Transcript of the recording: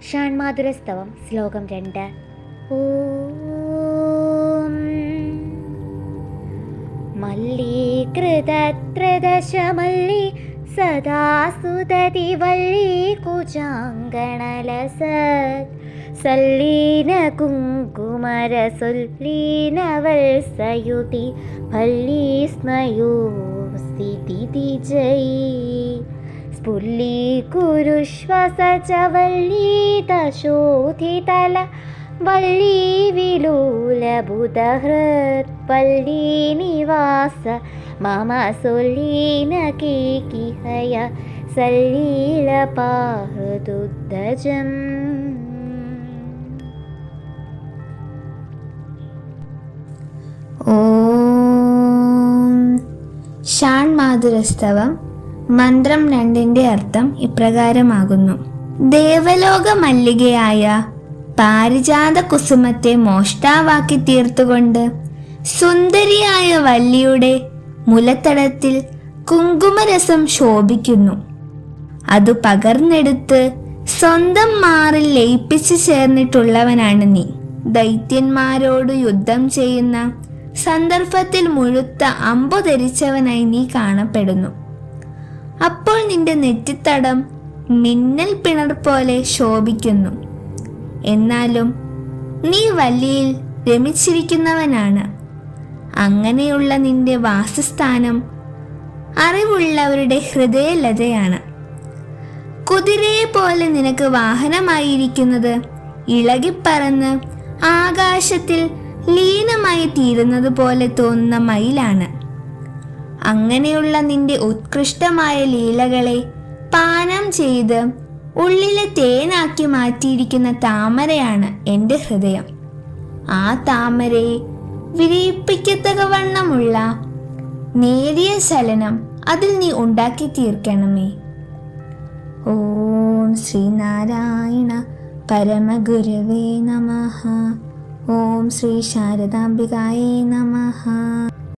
ഷാൺമാതുരസ്തവം ശ്ലോകം രണ്ട്. മല്ലീകൃതത്രദശമല്ലി സദാ സുദതി വള്ളി കുജാങ്കണലസത് സല്ലീന ഭല്ലി സ്നയോ സ്ഥിതി ജയി സ്ഫുല്ലീകുരുശ്വസ ച വല്ലീതശോധിതല വള്ളീ വിലോലബുധഹൃത് പല്ലീ നിവാസ മമ സുല്ലീന മന്ത്രം രണ്ടിന്റെ അർത്ഥം ഇപ്രകാരമാകുന്നു. ദേവലോക മല്ലികയായ പാരിജാത കുസുമത്തെ മോഷ്ടാവാക്കി തീർത്തുകൊണ്ട് സുന്ദരിയായ വല്ലിയുടെ മുലത്തടത്തിൽ കുങ്കുമരസം ശോഭിക്കുന്നു. അത് പകർന്നെടുത്ത് സ്വന്തം മാറിൽ ലയിപ്പിച്ചു ചേർന്നിട്ടുള്ളവനാണ് നീ. ദൈത്യന്മാരോട് യുദ്ധം ചെയ്യുന്ന സന്ദർഭത്തിൽ മുഴുത്ത അമ്പു ധരിച്ചവനായി നീ കാണപ്പെടുന്നു. അപ്പോൾ നിന്റെ നെറ്റിത്തടം മിന്നൽ പിണർ പോലെ ശോഭിക്കുന്നു. എന്നാലും നീ വലിയിൽ രമിച്ചിരിക്കുന്നവനാണ്. അങ്ങനെയുള്ള നിന്റെ വാസസ്ഥാനം അറിവുള്ളവരുടെ ഹൃദയലതയാണ്. കുതിരയെ പോലെ നിനക്ക് വാഹനമായിരിക്കുന്നത് ഇളകിപ്പറന്ന് ആകാശത്തിൽ ലീനമായി തീരുന്നത് പോലെ തോന്നുന്ന മയിലാണ്. അങ്ങനെയുള്ള നിന്റെ ഉത്കൃഷ്ടമായ ലീലകളെ പാനം ചെയ്ത് ഉള്ളിലെ തേനാക്കി മാറ്റിയിരിക്കുന്ന താമരയാണ് എന്റെ ഹൃദയം. ആ താമരയെ വിരയിപ്പിക്കത്തകവണ്ണമുള്ള നേരിയ ചലനം അതിൽ നീ ഉണ്ടാക്കി തീർക്കണമേ. ഓം ശ്രീനാരായണ പരമഗുരുവേ നമ. ഓം ശ്രീ ശാരദാംബികായേ നമഃ.